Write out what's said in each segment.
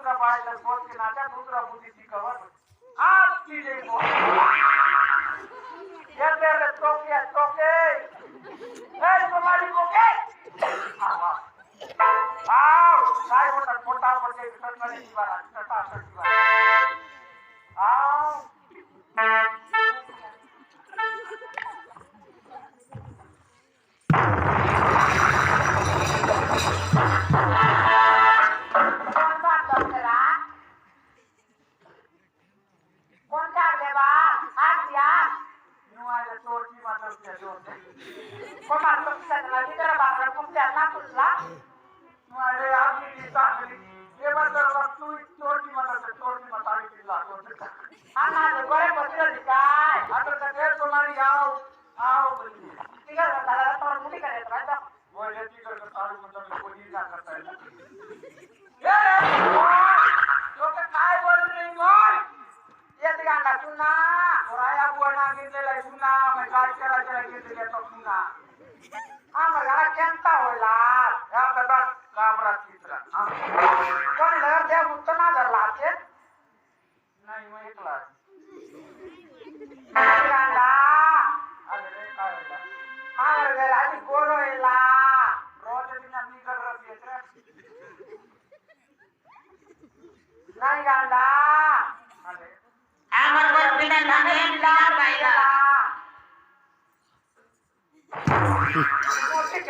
नाचा, दूसरा बुद्धि जी कवर आप की को ये तेरे टोके टोके ए तुम्हारी कोके आओ आओ मोटा मोटा मोटे पडते सरकारी दिवारा सटा सटा आओ। तुमच्या नातूला? निवाय आपली चांगली हे तू चोरची मात्र चोरची मात्र आणि तिला हा माझं गोळे बसलेली काय? आता तर ते तुम्हारी आओ आओ बोलली तिकडे झाडाला तोंड मुली करायचं बा. जाऊ. बोले ती कर मतलब कोणी ना करता काय बोल रही बोल येत गांडा पुन्हा. राया बुवा घेतलेला आहे काय करायचं घेतलेला तो पुन्हा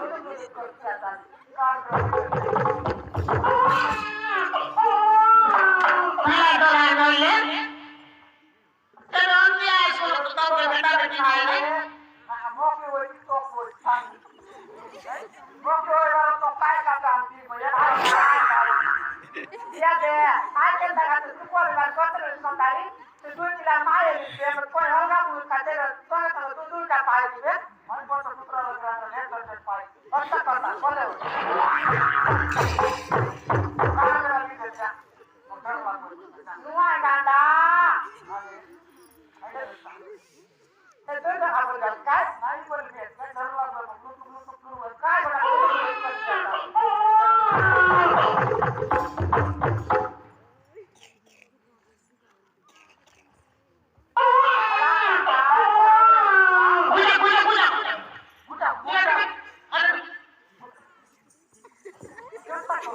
काय म्हणून तुम्ही करते आता? मला डोळा डोळे तर आम्ही ऐकलो तो बेटा बेटी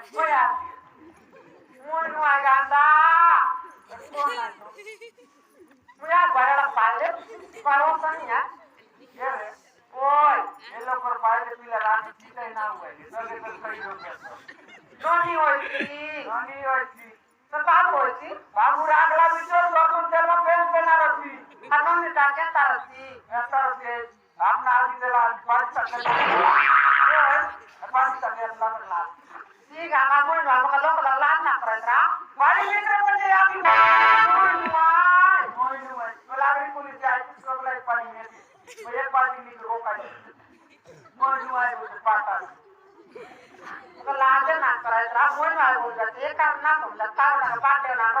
है नुआ गांदा मुया बड़ा पाले परोसन या ये रे ओय ये लोग पर पाए पीला रात पीता ही ना हुआ है सगे तो कई लोग हैं नोनी होती नानी और जी तो बात होती बाबू रागला बिचो लोगों तेल पेन बना रखी अनोनी टाके तारती के अपना आदि तेला पाँच है पाँच तक है ఈ గణాగుణ నమ్మకలో ఒక లాన్ నాకరంట వాడి మిత్రపడి యాకి వాయ్ వాయ్ వాయ్ పోలీస్ యాకి సోబలై పడి मेरे पास पाटा तो लाज ना कराय ला बोल जाते हे कारण ना समजा कारण पाटे ना ना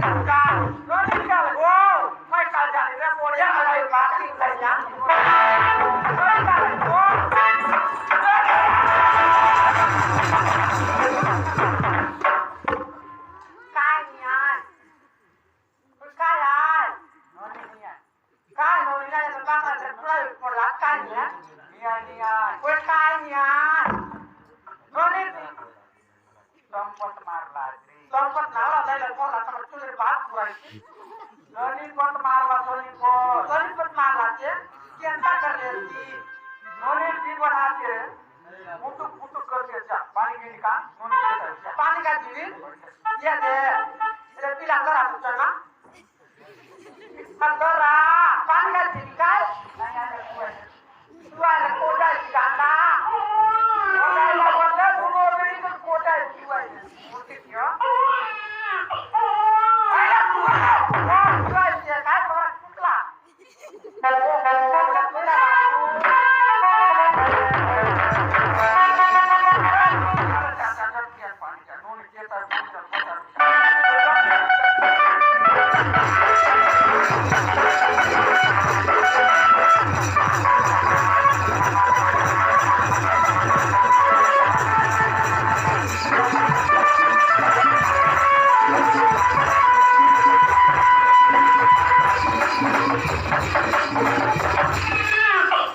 नोनी का ले का नोनी का ओ मैं का जा रे पड़े आ ले बात ही ले जा नोनी का ओ नोनी निया निया पड़ी गणिपत मारवा सोनीपत गणिपत मारवा के केंदा कर ले थी नोने भी बढ़ा के मुटुक मुटुक करके जा पानी के निकाल नोने के जा पानी का जीवन ये दे ये पिला करा तो चलना अंदरा पानी का जीवन निकाल सुआ ले कोटा निकालना कोटा लगवाने सुनो मेरी तो कोटा जीवन मुट्ठी क्यों